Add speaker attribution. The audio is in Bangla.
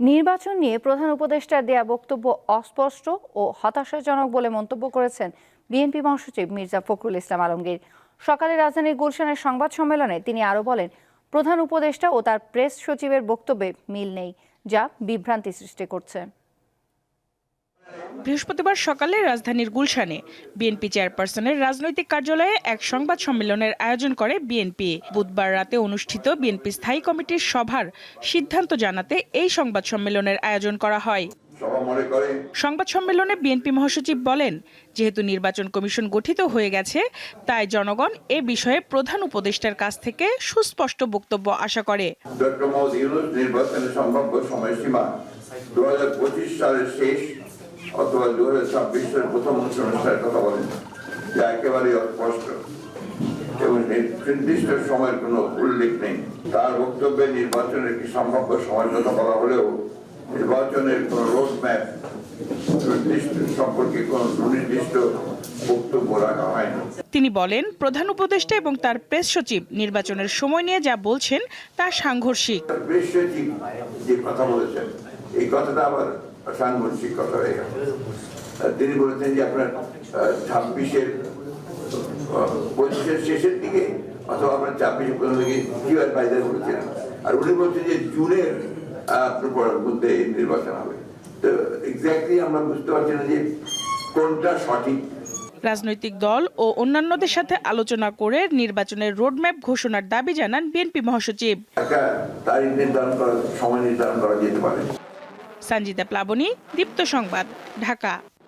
Speaker 1: নির্বাচন নিয়ে প্রধান উপদেষ্টার দেয়া বক্তব্য অস্পষ্ট ও হতাশাজনক বলে মন্তব্য করেছেন বিএনপি মহাসচিব মির্জা ফখরুল ইসলাম আলমগীর। সকালে রাজধানীর গুলশানের সংবাদ সম্মেলনে তিনি আরও বলেন, প্রধান উপদেষ্টা ও তার প্রেস সচিবের বক্তব্যে মিল নেই, যা বিভ্রান্তি সৃষ্টি করছে।
Speaker 2: বৃহস্পতিবার সকালে রাজধানীর গুলশানে বিএনপি চেয়ারপারসনের রাজনৈতিক কার্যালয়ে এক সংবাদ সম্মেলনের আয়োজন করে বিএনপি। বুধবার রাতে অনুষ্ঠিত বিএনপি স্থায়ী কমিটির সভার সিদ্ধান্ত জানাতে এই সংবাদ সম্মেলনের আয়োজন করা হয়। সংবাদ সম্মেলনে বিএনপি মহাসচিব বলেন যেহেতু নির্বাচন কমিশন গঠিত হয়ে গেছে তাই জনগণ এ বিষয়ে প্রধান উপদেষ্টার কাছ থেকে সুস্পষ্ট বক্তব্য আশা করে।
Speaker 3: নির্বাচনের সম্ভাব্য সময়সীমা দু হাজার পঁচিশ সালের শেষ অথবা দু হাজার ছাব্বিশ প্রথম অনুষ্ঠানের কথা বলেন যা একেবারেই অস্পষ্ট। এবং নির্দিষ্ট সময়ের কোনো উল্লেখ নেই। তার বক্তব্যে নির্বাচনের একটি সম্ভাব্য সময়ের কথা বলা হলেও নির্বাচনের কোনো রোড ম্যাপ নির্দিষ্ট সম্পর্কে কোনো সুনির্দিষ্ট বক্তব্য রাখা হয়নি।
Speaker 2: তিনি বলেন প্রধান উপদেষ্টা এবং তার প্রেস সচিব নির্বাচনের সময় নিয়ে যা বলছেন তা সাংঘর্ষিক।
Speaker 3: বেশ সচিব যে কথা বলেছেন এই কথাটা আবার সাংঘর্ষিক কথা হয়ে গেল তিনি বলেছেন যে আপনার ছাব্বিশের পঁচিশের শেষের দিকে অথবা আপনার ছাব্বিশের প্রথম দিকে কিউআর বাইদের বলেছিলেন আর উনি বলছেন যে জুনের মধ্যে নির্বাচন হবে। তো এক্স্যাক্টলি আমরা বুঝতে পারছি না যে কোনটা সঠিক।
Speaker 2: রাজনৈতিক দল ও অন্যান্যদের সাথে আলোচনা করে নির্বাচনের রোডম্যাপ ঘোষণার দাবি জানান বিএনপি মহাসচিব।
Speaker 3: তারিখ নির্ধারণ করা সময় নির্ধারণ করা যেতে পারে।
Speaker 2: সঞ্জিতা প্লাবনী দীপ্ত সংবাদ ঢাকা।